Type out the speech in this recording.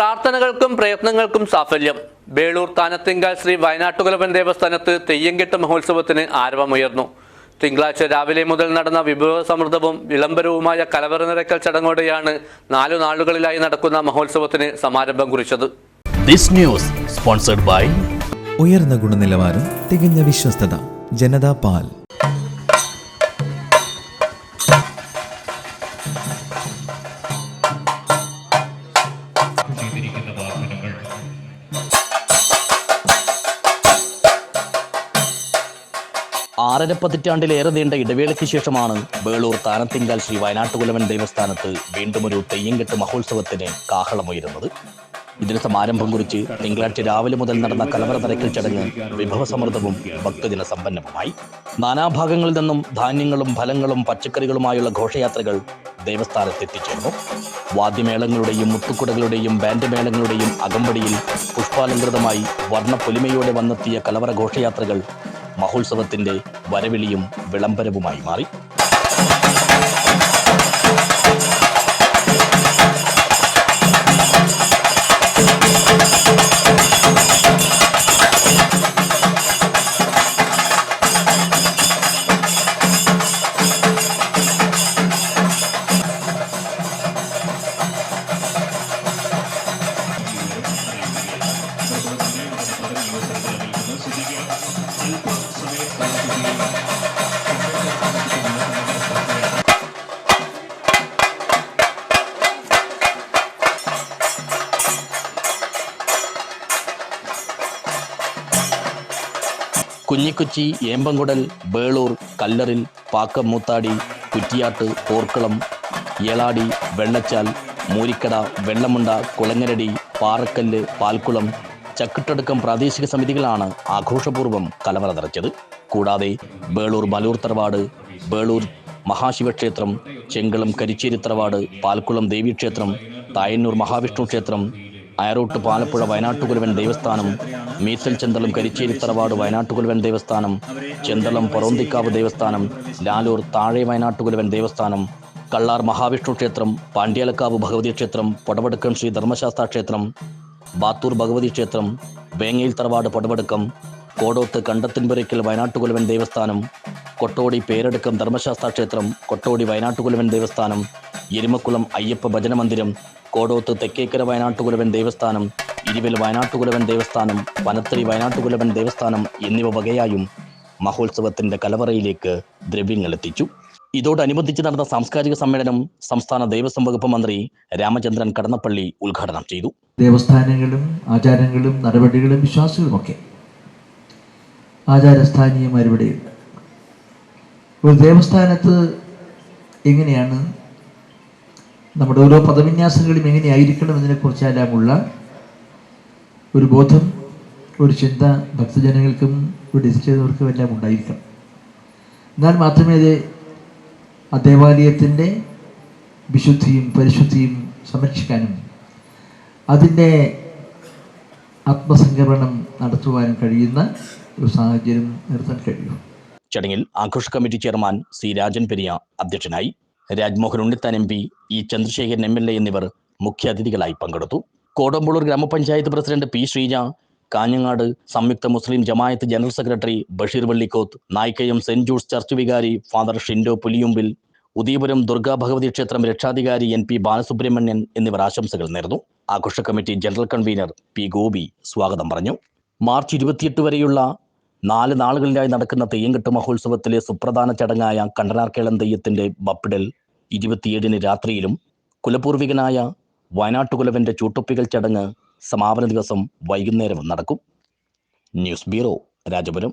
പ്രാർത്ഥനകൾക്കും പ്രയത്നങ്ങൾക്കും സാഫല്യം. ബേളൂർ താനത്തിങ്കൽ ശ്രീ വയനാട്ടുകുലവൻ ദേവസ്ഥാനത്ത് തെയ്യംകെട്ട് മഹോത്സവത്തിന് ആരവമുയർന്നു. തിങ്കളാഴ്ച രാവിലെ മുതൽ നടന്ന വിഭവസമൃദ്ധവും വിളംബരവുമായ കലവറ നിറയ്ക്കൽ ചടങ്ങോടെയാണ് നാലു നാളുകളിലായി നടക്കുന്ന മഹോത്സവത്തിന് സമാരംഭം കുറിച്ചത്. ദിസ് ന്യൂസ് സ്പോൺസർഡ് ബൈ ഉയർന്ന ഗുണനിലവാരം തികഞ്ഞ വിശ്വസ്തത ജനതാ പാൽ. ആറര പതിറ്റാണ്ടിലേറെ നീണ്ട ഇടവേളയ്ക്ക് ശേഷമാണ് ബേളൂർ താനത്തിങ്കാൽ ശ്രീ വയനാട്ടുകുലവൻ ദേവസ്ഥാനത്ത് വീണ്ടും ഒരു തെയ്യംകെട്ട് മഹോത്സവത്തിന് കാഹളമുയരുന്നത്. ഇതിന് സമാരംഭം കുറിച്ച് തിങ്കളാഴ്ച രാവിലെ മുതൽ നടന്ന കലവറ നിറയ്ക്കൽ ചടങ്ങ് വിഭവസമൃദ്ധവും ഭക്തജന സമ്പന്നവുമായി. നാനാഭാഗങ്ങളിൽ നിന്നും ധാന്യങ്ങളും ഫലങ്ങളും പച്ചക്കറികളുമായുള്ള ഘോഷയാത്രകൾ ദേവസ്ഥാനത്ത് എത്തിച്ചേർന്നു. വാദ്യമേളങ്ങളുടെയും മുത്തുക്കുടകളുടെയും ബാൻഡ് മേളങ്ങളുടെയും അകമ്പടിയിൽ പുഷ്പാലങ്കൃതമായി വർണപ്പൊലിമയോടെ വന്നെത്തിയ കലവറ ഘോഷയാത്രകൾ മഹോത്സവത്തിന്റെ വരവിളിയും വിളംബരവുമായി മാറി. കുഞ്ഞിക്കുച്ചി ഏമ്പങ്കുടൽ ബേളൂർ കല്ലറിൽ പാക്കം മൂത്താടി കുറ്റിയാട്ട് പോർക്കുളം ഏളാടി വെള്ളച്ചാൽ മൂരിക്കട വെള്ളമുണ്ട കുളങ്ങരടി പാറക്കല്ല് പാൽക്കുളം ചക്കിട്ടടുക്കം പ്രാദേശിക സമിതികളാണ് ആഘോഷപൂർവം കലവറ നിറച്ചത്. കൂടാതെ ബേളൂർ മലൂർ തറവാട് ബേളൂർ മഹാശിവക്ഷേത്രം ചെങ്കളം കരിച്ചേരി തറവാട് പാൽക്കുളം ദേവീക്ഷേത്രം തായന്നൂർ മഹാവിഷ്ണു ക്ഷേത്രം അയറോട്ട് പാലപ്പുഴ വയനാട്ടുകുലവൻ ദേവസ്ഥാനം മീസൽ ചെന്തളം കരിച്ചേരി തറവാട് വയനാട്ടുകുലവൻ ദേവസ്ഥാനം ചെന്തളം പൊറോന്തിക്കാവ് ദേവസ്ഥാനം ലാലൂർ താഴെ വയനാട്ടുകുലവൻ ദേവസ്ഥാനം കള്ളാർ മഹാവിഷ്ണു ക്ഷേത്രം പാണ്ഡ്യാലക്കാവ് ഭഗവതി ക്ഷേത്രം പടവടുക്കം ശ്രീ ധർമ്മശാസ്ത്ര ക്ഷേത്രം ബാത്തൂർ ഭഗവതി ക്ഷേത്രം വേങ്ങയിൽ തറവാട് പടവടുക്കം കോടോത്ത് കണ്ടത്തിൻപുരയ്ക്കൽ വയനാട്ടുകുലവൻ ദേവസ്ഥാനം കൊട്ടോടി പേരടുക്കം ധർമ്മശാസ്ത്ര ക്ഷേത്രം കൊട്ടോടി വയനാട്ടുകുലവൻ ദേവസ്ഥാനം എരുമക്കുളം അയ്യപ്പ ഭജന മന്ദിരം കോടോത്ത് തെക്കേക്കര വയനാട്ടുകുലവൻ ദേവസ്ഥാനം ഇരുവിൽ വയനാട്ടുകുലവൻ ദേവസ്ഥാനം വനത്തിരി വയനാട്ടുകുലവൻ ദേവസ്ഥാനം എന്നിവ വകയായും മഹോത്സവത്തിന്റെ കലവറയിലേക്ക് ദ്രവ്യങ്ങൾ എത്തിച്ചു. ഇതോടനുബന്ധിച്ച് നടന്ന സാംസ്കാരിക സമ്മേളനം സംസ്ഥാന ദേവസ്വം വകുപ്പ് മന്ത്രി രാമചന്ദ്രൻ കടന്നപ്പള്ളി ഉദ്ഘാടനം ചെയ്തു. ദേവസ്ഥാനങ്ങളും ആചാരങ്ങളും നടപടികളും വിശ്വാസങ്ങളുമൊക്കെ ആചാരസ്ഥാനീയമാരിവിടെയുണ്ട് ഒരു ദേവസ്ഥാനത്ത് എങ്ങനെയാണ് നമ്മുടെ ഓരോ പദവിന്യാസങ്ങളും എങ്ങനെയായിരിക്കണം എന്നതിനെക്കുറിച്ചെല്ലാമുള്ള ഒരു ബോധം ഒരു ചിന്ത ഭക്തജനങ്ങൾക്കും ഇവിടെ ചെയ്തവർക്കും എല്ലാം ഉണ്ടായിരിക്കണം. എന്നാൽ മാത്രമേ അത് ആ ദേവാലയത്തിന്റെ വിശുദ്ധിയും പരിശുദ്ധിയും സംരക്ഷിക്കാനും അതിന്റെ ആത്മസംഗമനം നടത്തുവാനും കഴിയുന്ന ഒരു സാഹചര്യം നിർത്താൻ കഴിയും. ചടങ്ങിൽ ആഘോഷ committee chairman C Rajan Periya അധ്യക്ഷനായി Rajmohan Unnithan M P E Chandrasekharan M L A എന്നിവർ മുഖ്യാതിഥികളായി പങ്കെടുത്തു. കോടമ്പളൂർ ഗ്രാമപഞ്ചായത്ത് president P Sreeja Kanhangad Samyukta Muslim Jamaat general secretary Basheer Vallikkoth Nayikkayam Saint juice church വികാരി ഫാദർ ഷിൻഡോ പുലിയുമ്പിൽ ഉദയപുരം ദുർഗാ ഭഗവതി ക്ഷേത്രം രക്ഷാധികാരി എൻ പി ബാലസുബ്രഹ്മണ്യൻ എന്നിവർ ആശംസകൾ നേർന്നു. ആഘോഷ committee general convener P Gopi സ്വാഗതം പറഞ്ഞു. മാർച്ച് ഇരുപത്തിയെട്ട് വരെയുള്ള നാല് നാളുകളിലായി നടക്കുന്ന തെയ്യംകെട്ട് മഹോത്സവത്തിലെ സുപ്രധാന ചടങ്ങായ കണ്ടനാർക്കേളം തെയ്യത്തിന്റെ ബപ്പിടൽ ഇരുപത്തിയേഴിന് രാത്രിയിലും കുലപൂർവികനായ വയനാട്ടുകുലവന്റെ ചൂട്ടൊപ്പികൾ ചടങ്ങ് സമാപന ദിവസം വൈകുന്നേരവും നടക്കും. News bureau Rajapuram.